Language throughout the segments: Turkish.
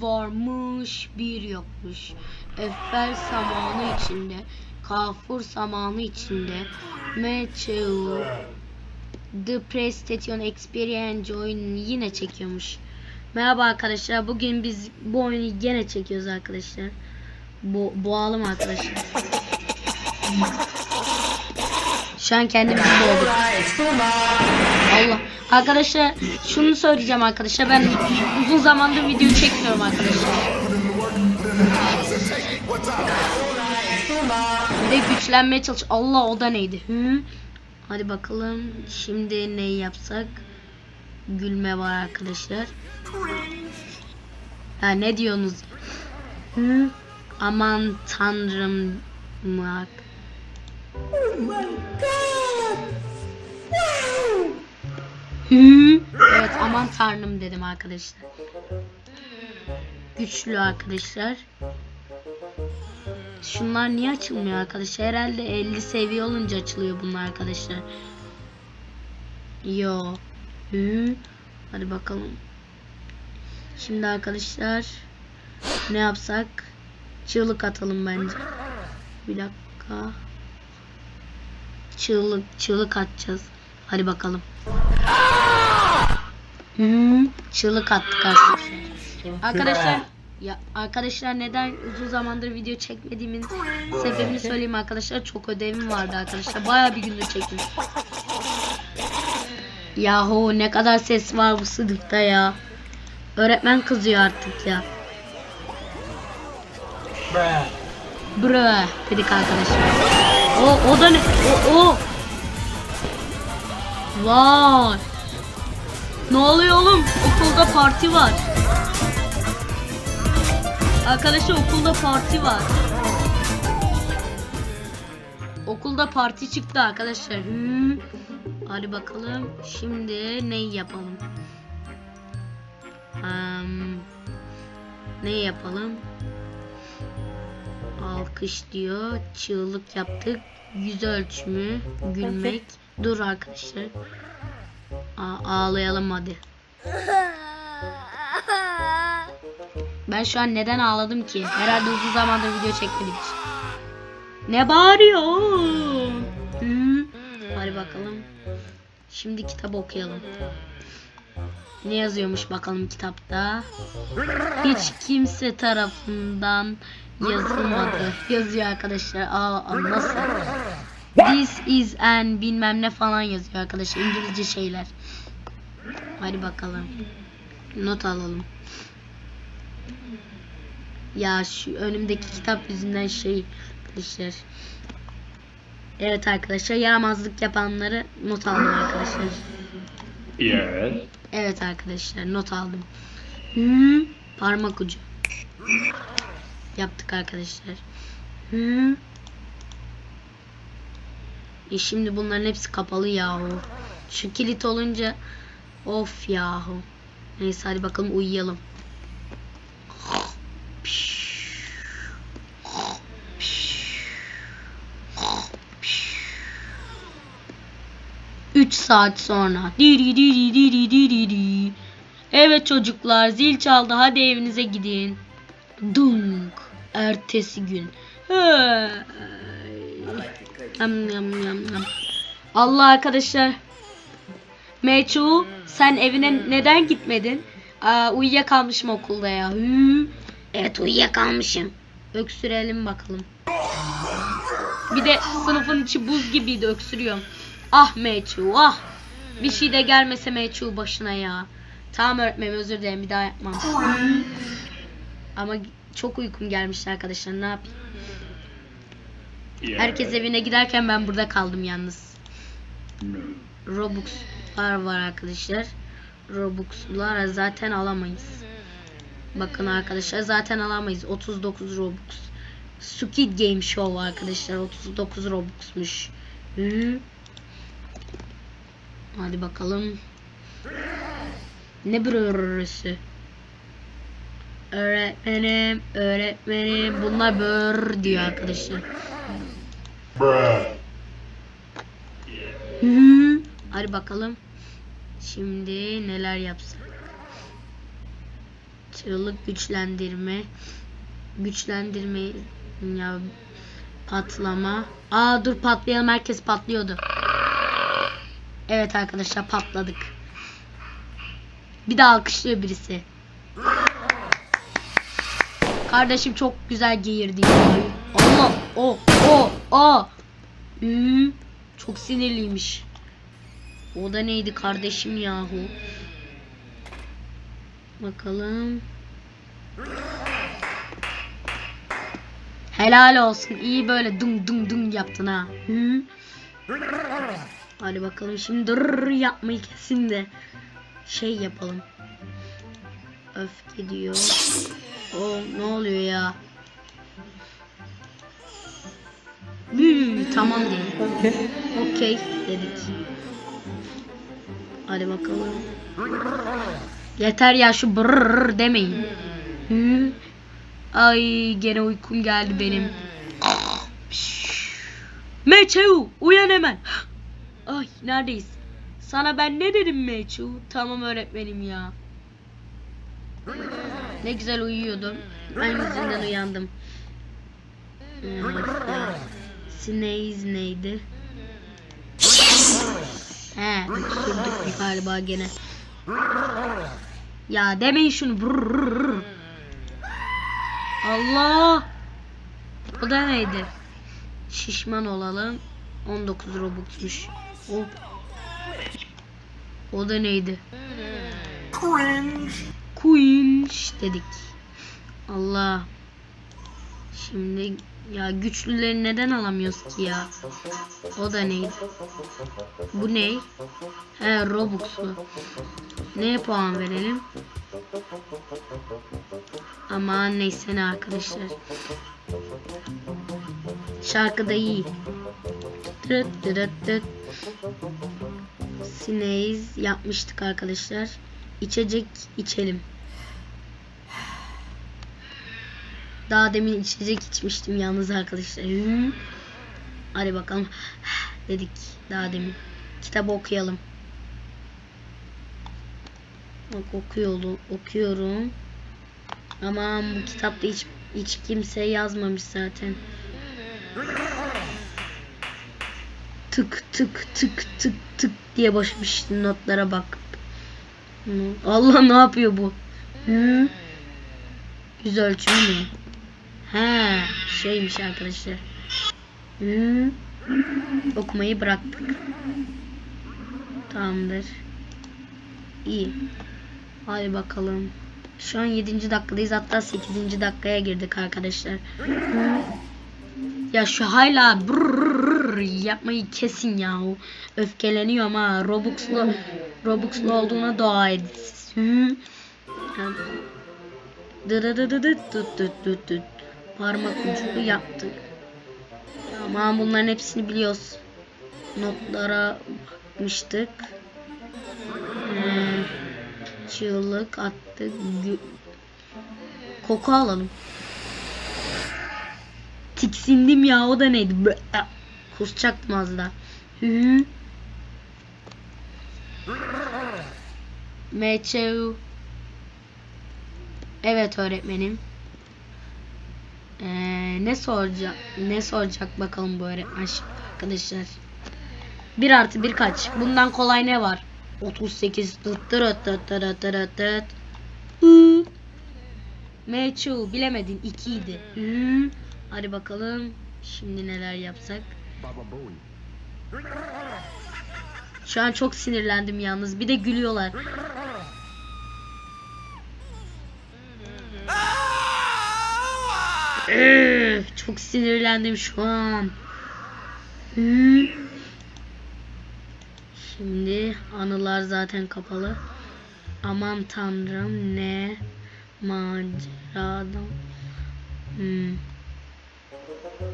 varmış bir yokmuş. Eiffel samanı içinde, Kafur samanı içinde, Matthew, The PlayStation Experience oyununu yine çekiyormuş. Merhaba arkadaşlar. Bugün biz bu oyunu yine çekiyoruz arkadaşlar. Bo boğalım arkadaşlar. Şu an kendimizi boğduk. Allah. Arkadaşlar şunu söyleyeceğim arkadaşlar. Ben uzun zamandır video çekmiyorum arkadaşlar. Bir de güçlenmeye çalış. Allah o da neydi? Hı? Hadi bakalım. Şimdi neyi yapsak? Gülme var arkadaşlar. Ya ne diyorsunuz? Hı? Aman tanrım. Bak. Evet aman tanrım dedim arkadaşlar. Güçlü arkadaşlar. Şunlar niye açılmıyor arkadaşlar? Herhalde 50 seviye olunca açılıyor bunlar arkadaşlar. Yo. Hı. Hadi bakalım. Şimdi arkadaşlar ne yapsak? Çığlık atalım bence. Bir dakika. Çığlık çığlık atacağız. Hadi bakalım. Hı, çığlık attık arkadaşlar. Arkadaşlar ya arkadaşlar neden uzun zamandır video çekmediğimin sebebini söyleyeyim arkadaşlar. Çok ödevim vardı arkadaşlar. Bayağı bir gündür çektim. Yahu ne kadar ses var bu sınıfta ya. Öğretmen kızıyor artık ya. Bro dedik arkadaşlar. O o da ne? O o. Vay. Ne oluyor oğlum? Okulda parti var. Arkadaşlar okulda parti var. Okulda parti çıktı arkadaşlar. Hmm. Hadi bakalım. Şimdi neyi yapalım? Um, neyi yapalım? Alkış diyor. Çığlık yaptık. Yüz ölçümü. Gülmek. Dur arkadaşlar. A- ağlayalım hadi. Ben şu an neden ağladım ki? Herhalde uzun zamandır video çekmedim için. Ne bağırıyor? Hadi bakalım. Şimdi kitap okuyalım. Ne yazıyormuş bakalım kitapta? Hiç kimse tarafından yazılmadı. Yazıyor arkadaşlar. Aa nasıl? This is an bilmem ne falan yazıyor arkadaşlar. İngilizce şeyler. Hadi bakalım. Not alalım. Ya şu önümdeki kitap yüzünden şey arkadaşlar. Evet arkadaşlar yaramazlık yapanları not aldım arkadaşlar. Yes. Evet arkadaşlar not aldım. Hı, parmak ucu. Yaptık arkadaşlar. Hı. E şimdi bunların hepsi kapalı yahu. Şu kilit olunca of yahu. Neyse hadi bakalım uyuyalım. 3 saat sonra. Diri diri diri diri diri. Evet çocuklar zil çaldı hadi evinize gidin. Dunk. Ertesi gün. Hey. Yam yam yam yam. Allah arkadaşlar. Meçhu sen evine neden gitmedin? Aa, uyuyakalmışım okulda ya. Hı. Evet uyuyakalmışım. Öksürelim bakalım. Bir de sınıfın içi buz gibiydi öksürüyorum. Ah Meçhu ah. Bir şey de gelmese Meçhu başına ya. Tamam öğretmenim özür dilerim bir daha yapmam. Ama çok uykum gelmişti arkadaşlar ne yapayım. Herkes evine giderken ben burada kaldım yalnız. Robux'lar var arkadaşlar. Robux'lar zaten alamayız. Bakın arkadaşlar zaten alamayız. 39 Robux. Squid Game Show arkadaşlar. 39 Robux'muş. Hı. Hadi bakalım. Ne börrüsü? Öğretmenim, öğretmenim. Bunlar bör diyor arkadaşlar. Hı. Hadi bakalım. Şimdi neler yapsak? Çığlık güçlendirme. Güçlendirme ya patlama. Aa dur patlayalım herkes patlıyordu. Evet arkadaşlar patladık. Bir daha alkışlıyor birisi. Kardeşim çok güzel geğirdi. Allah o o o. Çok sinirliymiş. O da neydi kardeşim yahu? Bakalım. Helal olsun. İyi böyle dum dum dum yaptın ha. Hı? Hadi bakalım şimdi dur yapmayı kesin de şey yapalım. Öfke diyor. O ne oluyor ya? Hmm, tamam dedik. Okey dedik. Hadi bakalım. Yeter ya şu brrr demeyin. Ay gene uykum geldi benim. Meçhu uyan hemen. Ay neredeyiz? Sana ben ne dedim Meçhu? Tamam öğretmenim ya. Ne güzel uyuyordum. Ben yüzünden uyandım. Ya. Snaze neydi? Uçurduk galiba gene. Ya demeyin şunu. Allah. O da neydi? Şişman olalım. 19 Robux'muş. O. O da neydi? Cringe dedik. Allah. Şimdi ya güçlüleri neden alamıyoruz ki ya? O da neydi? Bu ne? He Robux'u. Neye puan verelim? Aman neyse ne arkadaşlar. Şarkı da iyi. Tıt tıt tıt. Sineyiz yapmıştık arkadaşlar. İçecek içelim. Daha demin içecek içmiştim yalnız arkadaşlar. Hı. Hadi bakalım. Dedik daha demin. Kitabı okuyalım. Bak okuyorum, okuyorum. Aman bu kitapta hiç hiç kimse yazmamış zaten. Tık tık tık tık tık diye başlamış notlara bak. Allah ne yapıyor bu? Hı? Yüz ölçümü? He, şeymiş arkadaşlar. Hı? Okumayı bıraktık. Tamamdır. İyi. Hadi bakalım. Şu an 7. dakikadayız. Hatta 8. dakikaya girdik arkadaşlar. Hı? Ya şu hala yapmayı kesin yahu. Öfkeleniyor ama Robux'lu Robux'lu olduğuna dua edin. Yani- Dırırırırıt tut tut tut tut. Parmak ucu yaptık. Tamam bunların hepsini biliyoruz. Notlara bakmıştık. Ee, çığlık attık. Koku alalım. Tiksindim ya o da neydi? Kusacaktım az daha. Hı. Evet öğretmenim. Ee, ne soracak? Ne soracak bakalım bu öğretmen şimdi arkadaşlar. 1 artı 1 kaç? Bundan kolay ne var? 38 tıt tıt tırıt tırıt tıt. Hı. Meçhu bilemedin 2 idi. Hı. Hadi bakalım. Şimdi neler yapsak? Şu an çok sinirlendim yalnız. Bir de gülüyorlar. Üf, çok sinirlendim şu an. Şimdi anılar zaten kapalı. Aman tanrım ne maceradan. Hmm.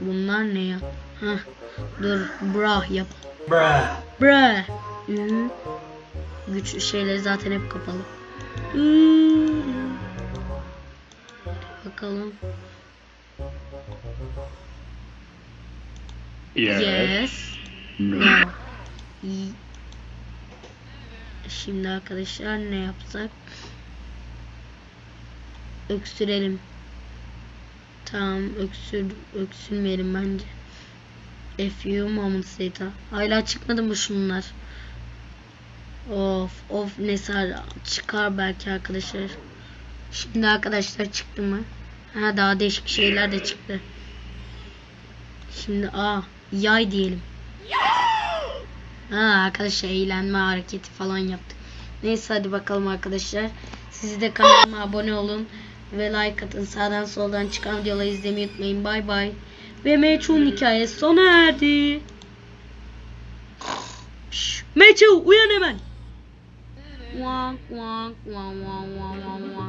Bunlar ne ya? Hah. Dur bra yap. Bruh. Bra. Hı. Güçlü şeyler zaten hep kapalı. Hı. Bakalım. Yes. Yes. No. No. Şimdi arkadaşlar ne yapsak? Öksürelim. Tamam öksür öksürmeyelim bence. A few moments later. Hala çıkmadı mı şunlar? Of of ne sar çıkar belki arkadaşlar. Şimdi arkadaşlar çıktı mı? Ha daha değişik şeyler de çıktı. Şimdi a yay diyelim. Ha arkadaşlar eğlenme hareketi falan yaptık. Neyse hadi bakalım arkadaşlar. Siz de kanalıma abone olun ve like atın. Sağdan soldan çıkan videoları izlemeyi unutmayın. Bay bay. Ve Meçhul'un hikayesi sona erdi. Meçhul uyan hemen. Wank wank wank wank wank wank.